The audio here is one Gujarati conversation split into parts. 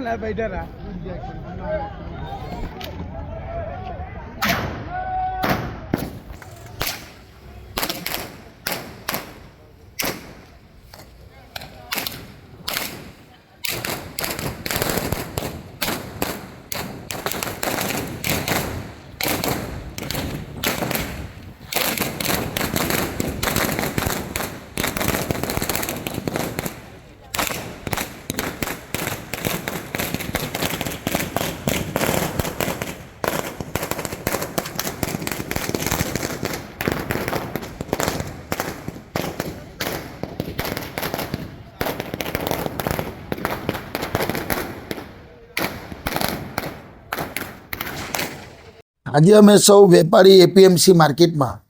ના બેઠા આજે અમે સૌ વેપારી એપીએમસી માર્કેટમાં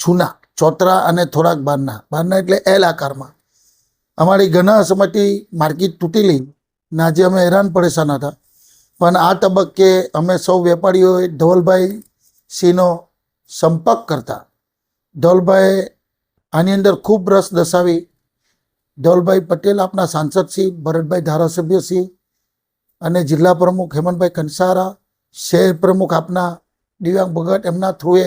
જૂના, ચોતરા અને થોડાક બહારના બહારના એટલે એલ આકારમાં. અમારી ઘણા સમયથી માર્કેટ તૂટેલી ને આજે અમે હેરાન પરેશાન હતા. પણ આ તબક્કે અમે સૌ વેપારીઓએ ધવલભાઈ સિંહનો સંપર્ક કરતા. ધવલભાઈ આની અંદર ખૂબ રસ દર્શાવી. ધવલભાઈ પટેલ આપના સાંસદશ્રી ભરતભાઈ ધારાસભ્યશ્રી અને જિલ્લા પ્રમુખ હેમંતભાઈ કંસારા, શહેર પ્રમુખ આપના દિવ્યાંગ ભગત એમના થ્રુએ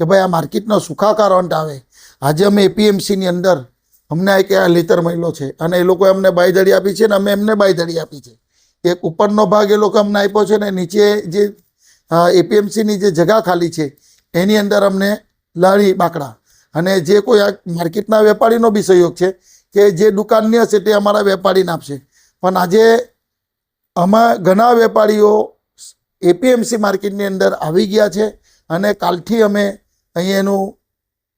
કે ભાઈ આ માર્કેટનો સુખાકાર અંત આવે. આજે અમે એપીએમસીની અંદર અમને એક આ લેતર મળેલો છે અને એ લોકોએ અમને બાયધડી આપી છે ને અમે એમને બાયધડી આપી છે. એક ઉપરનો ભાગ એ લોકો અમને આપ્યો છે ને નીચે જે એપીએમસીની જે જગા ખાલી છે, એની અંદર અમને લારી બાકડા. અને જે કોઈ આ માર્કેટના વેપારીનો બી સહયોગ છે કે જે દુકાનની હશે તે અમારા વેપારીને આપશે. પણ આજે આમાં ઘણા વેપારીઓ એપીએમસી માર્કેટની અંદર આવી ગયા છે અને કાલથી અમે અહીં એનું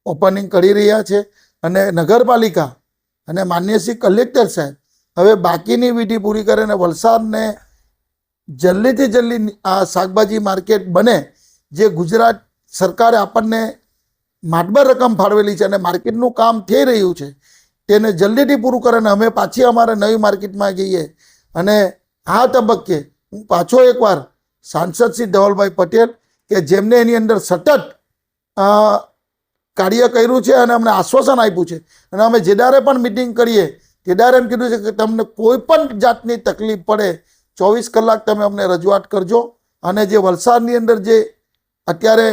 ઓપનિંગ કરી રહ્યા છે અને નગરપાલિકા અને માન્ય શ્રી કલેક્ટર સાહેબ હવે બાકીની વિધિ પૂરી કરીને વલસાડને જલ્દીથી જલ્દી આ શાકભાજી માર્કેટ બને જે ગુજરાત સરકારે આપણને માટબર રકમ ફાળવેલી છે અને માર્કેટનું કામ થઈ રહ્યું છે, તેને જલ્દીથી પૂરું કરે અને અમે પાછી અમારે નવી માર્કેટમાં જઈએ. અને આ તબક્કે હું પાછો એકવાર સાંસદ શ્રી ધવલભાઈ પટેલ કે જેમને એની અંદર સતત કાર્ય કર્યું છે અને અમને આશ્વાસન આપ્યું છે. અને અમે જેદારે પણ મિટિંગ કરીએ તેદારે એમ કીધું છે કે તમને કોઈ પણ જાતની તકલીફ પડે, ચોવીસ કલાક તમે અમને રજૂઆત કરજો. અને જે વલસાડની અંદર જે અત્યારે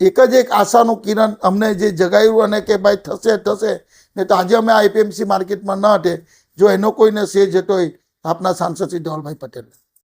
એક જ એક આશાનું કિરણ અમને જે જગાયું અને કે ભાઈ થશે થશે, ને તો આજે અમે આ આઈપીએમસી માર્કેટમાં ન હટે. જો એનો કોઈને સેજ હતો હોય આપના સાંસદ શ્રી ધવલભાઈ પટેલ